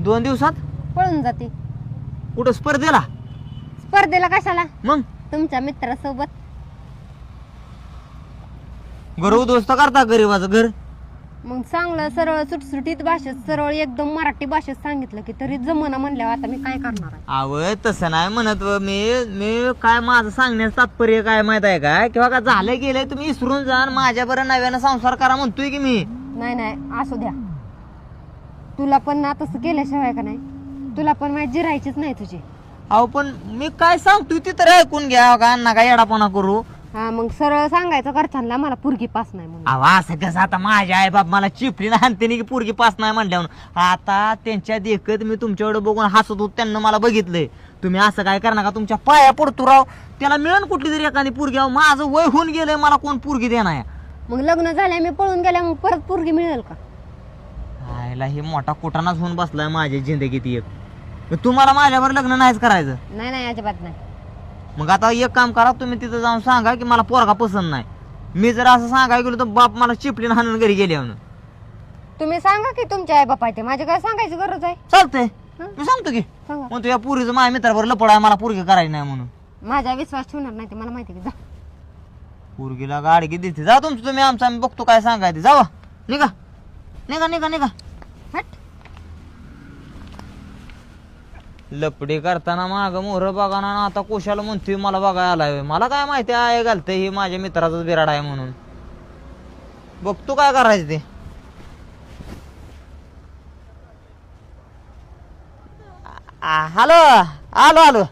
दोन दिवसात? पळून जाते. कुठं स्पर्धेला? स्पर्धेला कशाला? मग? तुमच्या मित्रासोबत. घर उद्ध्वस्त करता गरीबाचं घर? मग चांगलं सरळ सुटसुटीत भाषेत सरळ एकदम मराठी भाषेत सांगितलं की तरी जमना म्हणल्यावर आता मी काय करणार आहे? अव तसं नाही म्हणत व मी मी काय माझं सांगण्याचं तात्पर्य काय माहीत आहे का किंवा का झालं गेलंय तुम्ही विसरून जा आणि माझ्या बरं नव्यानं संसार करा म्हणतोय की मी? नाही नाही असू द्या. तुला पण ना तसं केल्याशिवाय का नाही? तुला पण माझी जिरायचीच नाही तुझी. अहो पण मी काय सांगतोय ते तर ऐकून घ्या का अण्णा काय येडापणा करू? हा मग सरळ सांगायचं घरच्यांना मला पुरगी पास नाही म्हणून. अहो असं कसं आता माझ्या आई बाप मला चिपली ना हाणते की पोरगी पास नाही म्हणल्यावर. आता त्यांच्या देखत मी तुमच्याकडे बघून हसत होतो त्यांना मला बघितलंय. तुम्ही असं काय करणार का? तुमच्या पाया पडतो राव. त्याला मिळून कुठली तरी एखादी पोरगी. अहो माझं वय होऊन गेलंय मला कोण पोरगी देणार? आहे? मग लग्न झाल्या मी पळून गेल्या मग परत पुरगी मिळेल का? आयला हे मोठा कुटाणाच होऊन बसलाय माझ्या जिंदगीत एक. मग तुम्हाला माझ्यावर लग्न नाहीच करायचं? नाही नाही अजिबात नाही. मग आता एक काम करा तुम्ही तिथं जाऊन सांगा की मला पोरगा पसंत नाही. मी जर असं सांगायला गेलो तर बाप मला चिपलीन हाणून घरी गेले म्हणून. तुम्ही सांगा की तुमचे आई बाप ते. माझ्या काय सांगायची गरज आहे. चालतंय? मी सांगतो की. सांगा. मग तुझ्या पुरीचं माझ्या मित्रावर लपड आहे मला पोरगी करायची नाही म्हणून. माझा विश्वास ठेवणार नाही ते मला माहिती आहे की जा. पोरगीला गाडी किती देते जा तुमचं तुम्ही आमचं आम्ही बघतो काय सांगायचं. जावा. निघा. निघा निघा निघा. लपडी करताना माग मोहर बघा ना आता कोशाला म्हणतोय मला बघायला आलाय मला काय माहिती आहे घालतंय हे माझ्या मित्राचाच बिराड आहे म्हणून. बघतो काय करायचं ते. हॅलो आलो आलो.